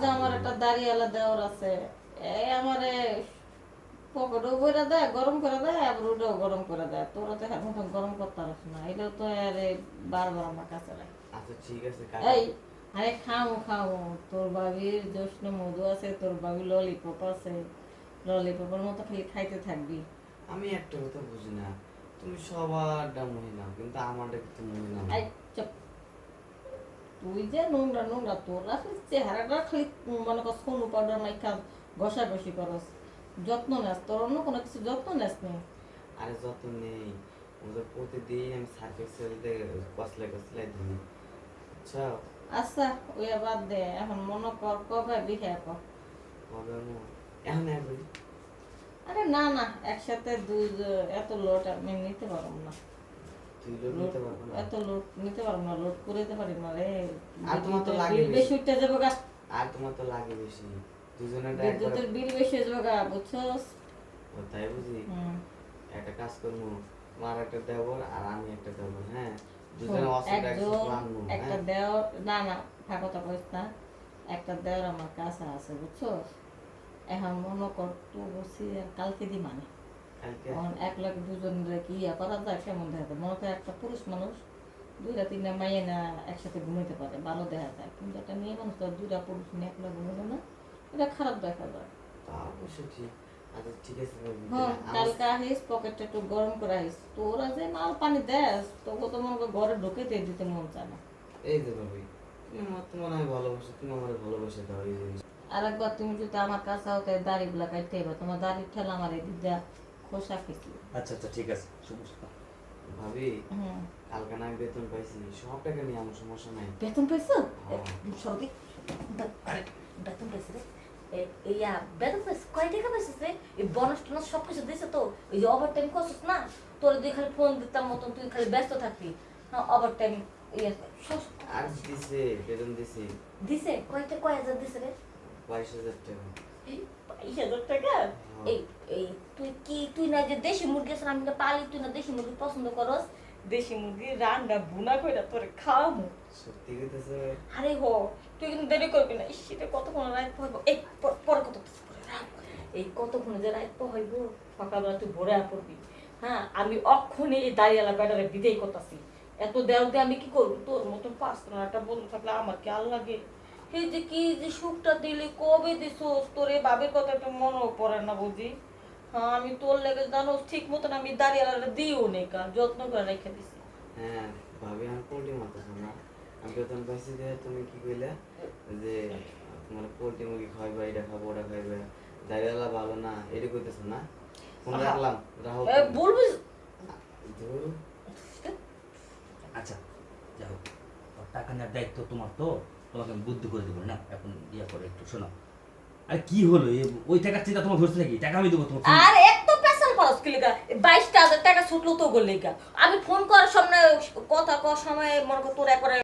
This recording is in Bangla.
যে আমার একটা দাড়িওয়ালা দেওয়ার আছে এই আমারে পকেটও বইরা দেয় গরম করে দেয় আবার ওটাও গরম করে দেয়। তোরা তো এখন গরম করতে পারিস না এটাও তো আরে বারবার আমার কাছে রাখ। আচ্ছা ঠিক আছে এই আরে খাও খাও তোর বাবির জোষ্ণ মধু আছে তোর বাবি ললিপপ আছে। ললিপপের মতো খালি খাইতে থাকবি। আমি একটা কথা বুঝি না তুমি সবারটা মহিলা কিন্তু আমারটা কিন্তু মহিলা চুপ। তুই যে নোংরা নোংরা তোর আসলে চেহারাটা খালি মনে কর সোনু পাউডার মাইখা ঘষা ঘষি করস। যত্ন নেস তোর অন্য কোনো কিছু যত্ন নেস নেই আরে যত্ন নেই। ওদের প্রতিদিন আমি সার্ফেক্স সেলতে কসলে কসলে দিই। আচ্ছা। আচ্ছা ওই বাদ দে এখন মনে কর কবে বিহে কর কবে এখন আরে না না একসাথে দুই এত লোট আমি নিতে পারব না। এত লোড নিতে পারব না লোড করে দিতে পারি না রে। আর তোমার তো লাগে বেশি। বেশি। উঠতে যাব গা। আর তোমার তো লাগে বেশি। দুজনে বিদ্যুতের বিল বেশি গা বুঝছস? তাই বুঝি? একটা কাজ করব একটা আর আমি একটা হ্যাঁ? দুজনে অসুবিধা একটা হ্যাঁ? দেওয়ার না না ফাঁকতা কইস না। একটা দেওয়ার আমার কাছে আছে বুঝছ এখন মনে কর বসি আর কালকে দি মানে এখন এক লাখ দুজন কি ইয়া করা যায়? কেমন দেখা যায়? মনে একটা পুরুষ মানুষ দুইটা তিনটা মাইয়ে না একসাথে ঘুমাইতে পারে ভালো দেখা যায়। কিন্তু একটা মেয়ে মানুষ তো দুইটা পুরুষ নিয়ে একলা ঘুমাইলে না এটা খারাপ দেখা যায়। তা অবশ্য ঠিক। আচ্ছা কালকে আহিস পকেটটা একটু গরম করে আহিস। তোরা যে মাল পানি দেস তোকে তো মনে ঘরে ঢুকে দিতে মন চায় না। এই যে ভাবি তুমি আমার তো মনে হয় ভালোবাসো তুমি আমার ভালোবাসে দাও এই জিনিস। আরেকবার তুমি যদি আমার কাছে হতে দাড়ি গুলা কাটতে তোমার দাড়ি ঠেলা আমার দিদা খোসা আচ্ছা আচ্ছা ঠিক আছে সমস্যা। ভাবি কালকে না বেতন পাইছি সব টাকা নিয়ে আমার সমস্যা নাই। বেতন পাইছো? হ্যাঁ। বেতন পাইছে রে। ইয়া বেতন পাইছে কয় টাকা পাইছিস রে? এই বোনাস টোনাস সব কিছু দিছে তো? ওই যে ওভার টাইম করছিস না? তোর তুই খালি ফোন দিতাম মতন তুই খালি ব্যস্ত থাকবি। ওভার টাইম ইয়ে আর দিছে বেতন দিছে। দিছে? কয়টা কয় হাজার দিছে রে? বাইশ হাজার টাকা। বাইশ হাজার টাকা এই এই তুই কি তুই না যে দেশি মুরগি আছে আমি পালি তুই না দেশি মুরগি পছন্দ করস দেশি মুরগি রান্না বুনা কইরা তোরে খাওয়াবো সত্যি কইতেছে আরে হো তুই কিন্তু দেরি করবি না কতক্ষণ রাত এই পরে কত এই কতক্ষণ যে রাত সকালবেলা তুই ভোরে পড়বি হ্যাঁ আমি অক্ষণে এই দাঁড়িয়ালা ব্যাটারে বিদায় করতেছি এত দেওয়ার দিয়ে আমি কি করব তোর মতন পাঁচ একটা বন্ধু থাকলে আমার কি আল লাগে এই যে কি যে সুখটা দিলি কবে দিছোস? তোর এই বাবের কথা একটু মনেও পড়ে না বুঝি। হ্যাঁ আমি তোর লেগে জানো ঠিক মতন আমি দাঁড়িয়ালাটা দিও নেই কার যত্ন করে রেখে দিছি। হ্যাঁ ভাবি আমি পোল্ট্রি মারতেছ না। আমি বেতন পাইছি যে তুমি কি কইলে যে তোমার পোল্ট্রি মুরগি খাইবা এটা খাব ওটা খাইবে। দাঁড়িয়ালা ভালো না এটা কইতেছ না। ফোন রাখলাম রাহুল বলবি আচ্ছা ওর টাকা নেওয়ার দায়িত্ব তোমার তো। তোমাকে আমি বুদ্ধি করে দেবো, না? এখন ইয়া করে একটু শোনো আরে কি হলো? ওই টাকার চিন্তা তোমার ধরছে নাকি? টাকা আমি দেবো তোমার আর, এত পেশাল খরচ কি লিগা? বাইশটা হাজার টাকা ছুটলো তো গোল লিগা। আমি ফোন করার সময় কথা কর সময় মনে কর তোর একবারে